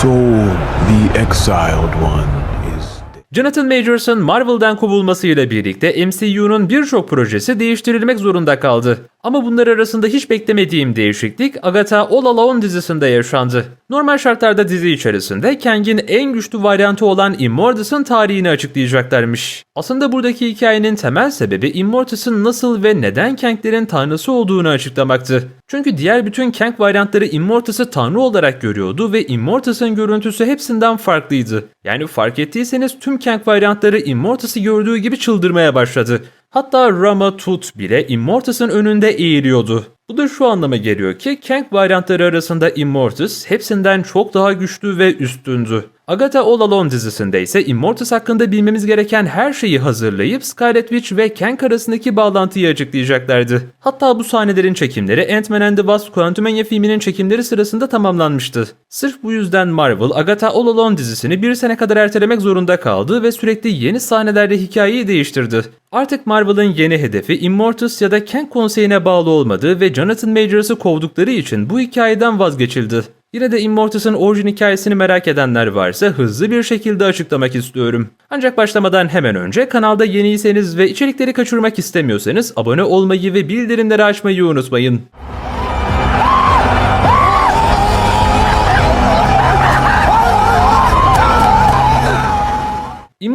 soul, the exiled one, Jonathan Majors'ın Marvel'dan kovulmasıyla birlikte MCU'nun birçok projesi değiştirilmek zorunda kaldı. Ama bunlar arasında hiç beklemediğim değişiklik Agatha All Alone dizisinde yaşandı. Normal şartlarda dizi içerisinde Kang'in en güçlü varyantı olan Immortus'un tarihini açıklayacaklarmış. Aslında buradaki hikayenin temel sebebi Immortus'un nasıl ve neden Kang'lerin tanrısı olduğunu açıklamaktı. Çünkü diğer bütün Kang varyantları Immortus'u tanrı olarak görüyordu ve Immortus'un görüntüsü hepsinden farklıydı. Yani fark ettiyseniz tüm Kang varyantları Immortus'u gördüğü gibi çıldırmaya başladı. Hatta Rama Tut bile Immortus'un önünde eğiliyordu. Bu da şu anlama geliyor ki Kang varyantları arasında Immortus hepsinden çok daha güçlü ve üstündü. Agatha All Alone dizisinde ise Immortus hakkında bilmemiz gereken her şeyi hazırlayıp Scarlet Witch ve Kang arasındaki bağlantıyı açıklayacaklardı. Hatta bu sahnelerin çekimleri Ant-Man and the Wasp Quantumania filminin çekimleri sırasında tamamlanmıştı. Sırf bu yüzden Marvel Agatha All Alone dizisini bir sene kadar ertelemek zorunda kaldı ve sürekli yeni sahnelerde hikayeyi değiştirdi. Artık Marvel'ın yeni hedefi Immortus ya da Kang konseyine bağlı olmadığı ve Jonathan Majors'ı kovdukları için bu hikayeden vazgeçildi. Yine de Immortus'un orijin hikayesini merak edenler varsa hızlı bir şekilde açıklamak istiyorum. Ancak başlamadan hemen önce kanalda yeniyseniz ve içerikleri kaçırmak istemiyorsanız abone olmayı ve bildirimleri açmayı unutmayın.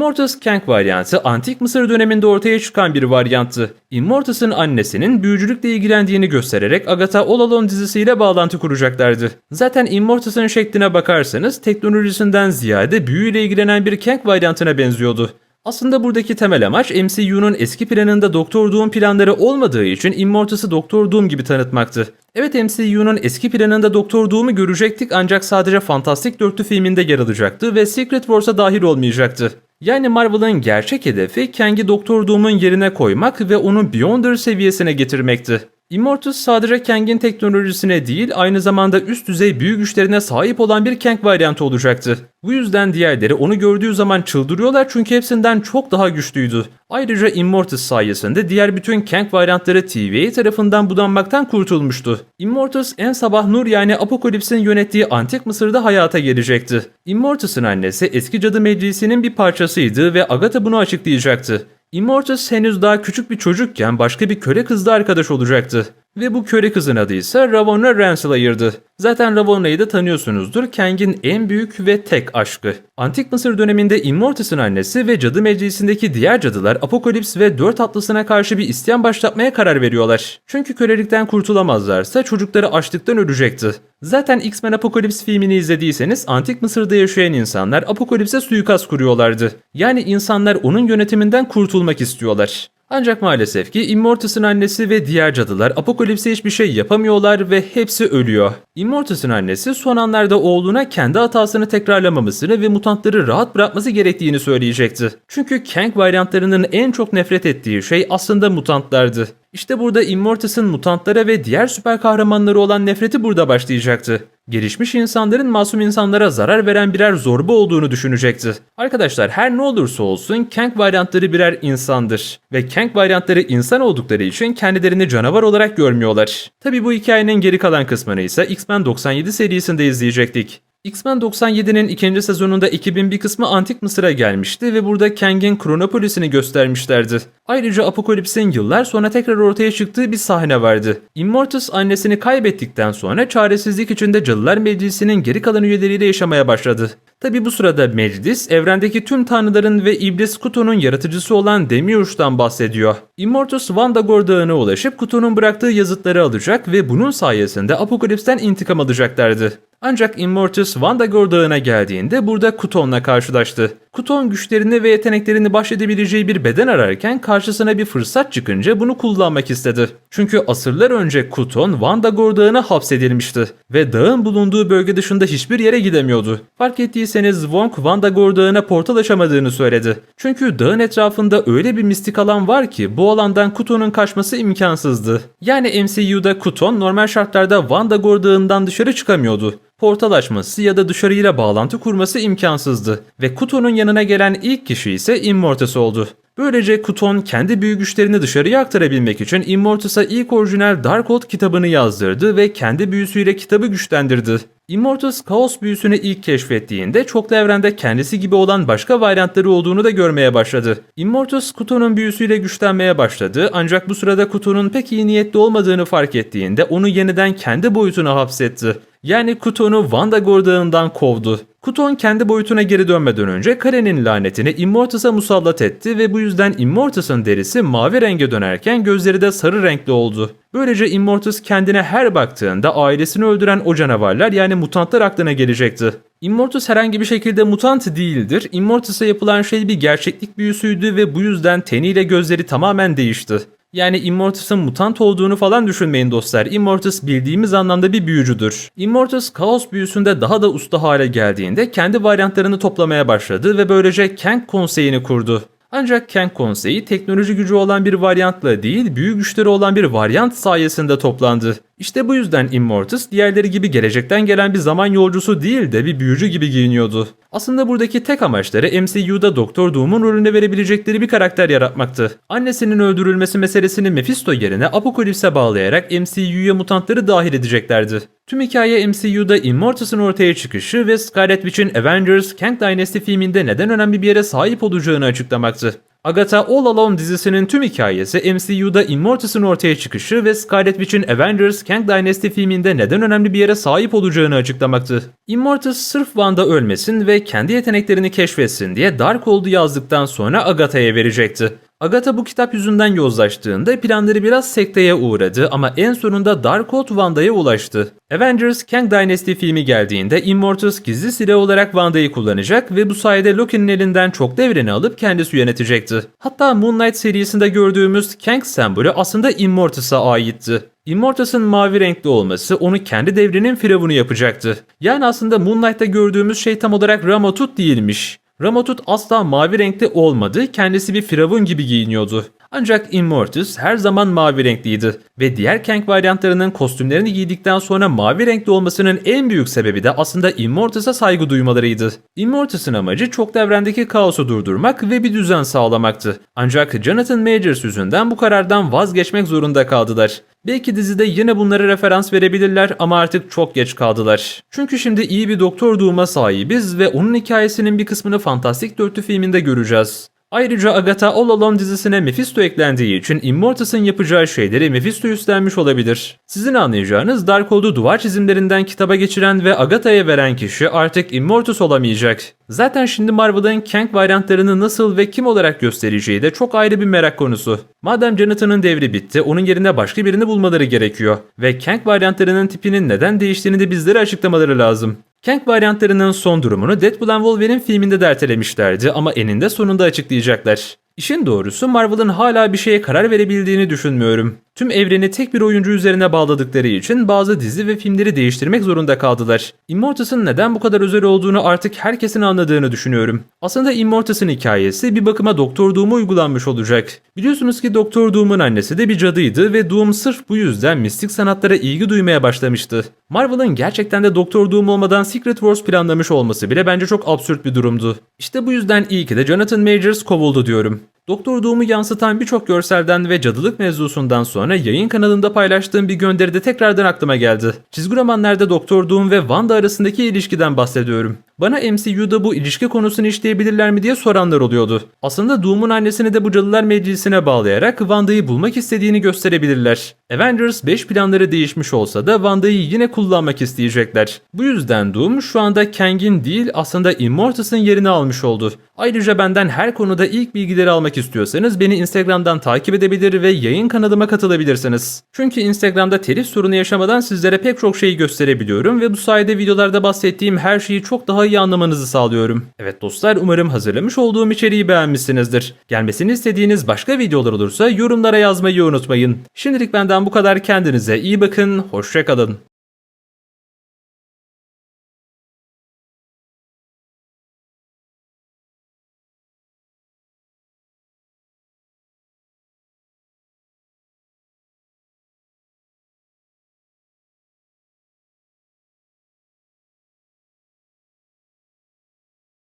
Immortus Kang varyantı antik Mısır döneminde ortaya çıkan bir varyanttı. Immortus'un annesinin büyücülükle ilgilendiğini göstererek Agatha All Alone dizisiyle bağlantı kuracaklardı. Zaten Immortus'un şekline bakarsanız teknolojisinden ziyade büyüyle ilgilenen bir Kang varyantına benziyordu. Aslında buradaki temel amaç MCU'nun eski planında Doktor Doom planları olmadığı için Immortus'u Doktor Doom gibi tanıtmaktı. Evet MCU'nun eski planında Doktor Doom'u görecektik ancak sadece Fantastic Dörtlü filminde yer alacaktı ve Secret Wars'a dahil olmayacaktı. Yani Marvel'ın gerçek hedefi Kang'i Doktor Doom'un yerine koymak ve onu Beyonder seviyesine getirmekti. Immortus sadece Kang'in teknolojisine değil aynı zamanda üst düzey büyü güçlerine sahip olan bir Kang varyantı olacaktı. Bu yüzden diğerleri onu gördüğü zaman çıldırıyorlar çünkü hepsinden çok daha güçlüydü. Ayrıca Immortus sayesinde diğer bütün Kang varyantları TVA tarafından budanmaktan kurtulmuştu. Immortus en sabah Nur yani Apokalips'in yönettiği antik Mısır'da hayata gelecekti. Immortus'un annesi eski cadı meclisinin bir parçasıydı ve Agatha bunu açıklayacaktı. Immortus henüz daha küçük bir çocukken başka bir köle kızla arkadaş olacaktı. Ve bu köle kızın adı ise Ravonna Renslayer'dı. Zaten Ravonna'yı da tanıyorsunuzdur. Kang'in en büyük ve tek aşkı. Antik Mısır döneminde Immortus'un annesi ve cadı meclisindeki diğer cadılar Apokalips ve dört atlısına karşı bir isyan başlatmaya karar veriyorlar. Çünkü kölelikten kurtulamazlarsa çocukları açlıktan ölecekti. Zaten X-Men Apokalips filmini izlediyseniz Antik Mısır'da yaşayan insanlar Apokalips'e suikast kuruyorlardı. Yani insanlar onun yönetiminden kurtulmak istiyorlar. Ancak maalesef ki Immortus'un annesi ve diğer cadılar Apokalips'e hiçbir şey yapamıyorlar ve hepsi ölüyor. Immortus'un annesi son anlarda oğluna kendi hatasını tekrarlamamasını ve mutantları rahat bırakması gerektiğini söyleyecekti. Çünkü Kang varyantlarının en çok nefret ettiği şey aslında mutantlardı. İşte burada Immortus'un mutantlara ve diğer süper kahramanları olan nefreti burada başlayacaktı. Gelişmiş insanların masum insanlara zarar veren birer zorba olduğunu düşünecekti. Arkadaşlar her ne olursa olsun Kang varyantları birer insandır. Ve Kang varyantları insan oldukları için kendilerini canavar olarak görmüyorlar. Tabi bu hikayenin geri kalan kısmını ise X-Men 97 serisinde izleyecektik. X-Men 97'nin ikinci sezonunda ekibin bir kısmı Antik Mısır'a gelmişti ve burada Kang'in Kronopolis'ini göstermişlerdi. Ayrıca Apokalips'in yıllar sonra tekrar ortaya çıktığı bir sahne vardı. Immortus annesini kaybettikten sonra çaresizlik içinde Cadılar Meclisi'nin geri kalan üyeleriyle yaşamaya başladı. Tabi bu sırada meclis evrendeki tüm tanrıların ve iblis Kuto'nun yaratıcısı olan Demiurge'dan bahsediyor. Immortus Vandagor Dağı'na ulaşıp Kuto'nun bıraktığı yazıtları alacak ve bunun sayesinde Apokalips'ten intikam alacaklardı. Ancak Immortus Vandagor Dağı'na geldiğinde burada Kuton'la karşılaştı. Kuton güçlerini ve yeteneklerini bahşedebileceği bir beden ararken karşısına bir fırsat çıkınca bunu kullanmak istedi. Çünkü asırlar önce Kuton Vandagor Dağı'na hapsedilmişti ve dağın bulunduğu bölge dışında hiçbir yere gidemiyordu. Fark ettiyseniz Wong Vandagor Dağı'na portal açamadığını söyledi. Çünkü dağın etrafında öyle bir mistik alan var ki bu alandan Kuton'un kaçması imkansızdı. Yani MCU'da Kuton normal şartlarda Vandagor Dağı'ndan dışarı çıkamıyordu portal açması ya da dışarıyla bağlantı kurması imkansızdı ve Kuton'un yanına gelen ilk kişi ise Immortus oldu. Böylece Kuton kendi büyü güçlerini dışarıya aktarabilmek için Immortus'a ilk orijinal Darkhold kitabını yazdırdı ve kendi büyüsüyle kitabı güçlendirdi. Immortus kaos büyüsünü ilk keşfettiğinde çoklu evrende kendisi gibi olan başka varyantları olduğunu da görmeye başladı. Immortus Kuto'nun büyüsüyle güçlenmeye başladı ancak bu sırada Kuto'nun pek iyi niyetli olmadığını fark ettiğinde onu yeniden kendi boyutuna hapsetti. Yani Kuton'u Vandagor Dağı'ndan kovdu. Kuton kendi boyutuna geri dönmeden önce Karen'in lanetini Immortus'a musallat etti ve bu yüzden Immortus'un derisi mavi renge dönerken gözleri de sarı renkli oldu. Böylece Immortus kendine her baktığında ailesini öldüren o canavarlar yani mutantlar aklına gelecekti. Immortus herhangi bir şekilde mutant değildir. Immortus'a yapılan şey bir gerçeklik büyüsüydü ve bu yüzden teniyle gözleri tamamen değişti. Yani Immortus'un mutant olduğunu falan düşünmeyin dostlar. Immortus bildiğimiz anlamda bir büyücüdür. Immortus kaos büyüsünde daha da usta hale geldiğinde kendi varyantlarını toplamaya başladı ve böylece Kang konseyini kurdu. Ancak Kang konseyi teknoloji gücü olan bir varyantla değil, büyü güçleri olan bir varyant sayesinde toplandı. İşte bu yüzden Immortus diğerleri gibi gelecekten gelen bir zaman yolcusu değil de bir büyücü gibi giyiniyordu. Aslında buradaki tek amaçları MCU'da Doktor Doom'un rolünde verebilecekleri bir karakter yaratmaktı. Annesinin öldürülmesi meselesini Mephisto yerine Apocalypse'e bağlayarak MCU'ya mutantları dahil edeceklerdi. Tüm hikaye MCU'da Immortus'un ortaya çıkışı ve Scarlet Witch'in Avengers Kang Dynasty filminde neden önemli bir yere sahip olacağını açıklamaktı. Agatha All Alone dizisinin tüm hikayesi MCU'da Immortus'un ortaya çıkışı ve Scarlet Witch'in Avengers Kang Dynasty filminde neden önemli bir yere sahip olacağını açıklamaktı. Immortus sırf Wanda ölmesin ve kendi yeteneklerini keşfetsin diye Darkhold'u yazdıktan sonra Agatha'ya verecekti. Agatha bu kitap yüzünden yozlaştığında planları biraz sekteye uğradı ama en sonunda Darkhold Wanda'ya ulaştı. Avengers Kang Dynasty filmi geldiğinde Immortus gizli silah olarak Wanda'yı kullanacak ve bu sayede Loki'nin elinden çok devreni alıp kendisi yönetecekti. Hatta Moon Knight serisinde gördüğümüz Kang sembolü aslında Immortus'a aitti. Immortus'un mavi renkli olması onu kendi devrinin firavunu yapacaktı. Yani aslında Moon Knight'ta gördüğümüz şey tam olarak Ramatut değilmiş. Ramatut asla mavi renkli olmadı, kendisi bir firavun gibi giyiniyordu. Ancak Immortus her zaman mavi renkliydi ve diğer Kang varyantlarının kostümlerini giydikten sonra mavi renkli olmasının en büyük sebebi de aslında Immortus'a saygı duymalarıydı. Immortus'un amacı çok evrendeki kaosu durdurmak ve bir düzen sağlamaktı. Ancak Jonathan Majors yüzünden bu karardan vazgeçmek zorunda kaldılar. Belki dizide yine bunlara referans verebilirler ama artık çok geç kaldılar. Çünkü şimdi iyi bir Doktor Doom'a sahibiz ve onun hikayesinin bir kısmını Fantastik Dörtlü filminde göreceğiz. Ayrıca Agatha All Alone dizisine Mephisto eklendiği için Immortus'un yapacağı şeyleri Mephisto üstlenmiş olabilir. Sizin anlayacağınız Darkhold'u duvar çizimlerinden kitaba geçiren ve Agatha'ya veren kişi artık Immortus olamayacak. Zaten şimdi Marvel'ın Kang varyantlarını nasıl ve kim olarak göstereceği de çok ayrı bir merak konusu. Madem Jonathan'ın devri bitti, onun yerine başka birini bulmaları gerekiyor. Ve Kang varyantlarının tipinin neden değiştiğini de bizlere açıklamaları lazım. Kang varyantlarının son durumunu Deadpool and Wolverine filminde de ertelemişlerdi ama eninde sonunda açıklayacaklar. İşin doğrusu Marvel'ın hala bir şeye karar verebildiğini düşünmüyorum. Tüm evreni tek bir oyuncu üzerine bağladıkları için bazı dizi ve filmleri değiştirmek zorunda kaldılar. Immortus'un neden bu kadar özel olduğunu artık herkesin anladığını düşünüyorum. Aslında Immortus'un hikayesi bir bakıma Doktor Doom'a uygulanmış olacak. Biliyorsunuz ki Doktor Doom'un annesi de bir cadıydı ve Doom sırf bu yüzden mistik sanatlara ilgi duymaya başlamıştı. Marvel'ın gerçekten de Doktor Doom olmadan Secret Wars planlamış olması bile bence çok absürt bir durumdu. İşte bu yüzden iyi ki de Jonathan Majors kovuldu diyorum. Doktor Doom'u yansıtan birçok görselden ve cadılık mevzusundan sonra yayın kanalında paylaştığım bir gönderide tekrardan aklıma geldi. Çizgi romanlarda Doktor Doom ve Wanda arasındaki ilişkiden bahsediyorum. Bana MCU'da bu ilişki konusunu işleyebilirler mi diye soranlar oluyordu. Aslında Doom'un annesini de bu Cadılar Meclisi'ne bağlayarak Wanda'yı bulmak istediğini gösterebilirler. Avengers 5 planları değişmiş olsa da Wanda'yı yine kullanmak isteyecekler. Bu yüzden Doom şu anda Kang'in değil aslında Immortus'un yerini almış oldu. Ayrıca benden her konuda ilk bilgileri almak istiyorsanız beni Instagram'dan takip edebilir ve yayın kanalıma katılabilirsiniz. Çünkü Instagram'da telif sorunu yaşamadan sizlere pek çok şeyi gösterebiliyorum ve bu sayede videolarda bahsettiğim her şeyi çok daha iyi anlamanızı sağlıyorum. Evet dostlar umarım hazırlamış olduğum içeriği beğenmişsinizdir. Gelmesini istediğiniz başka videolar olursa yorumlara yazmayı unutmayın. Şimdilik bu kadar kendinize iyi bakın, hoşçakalın.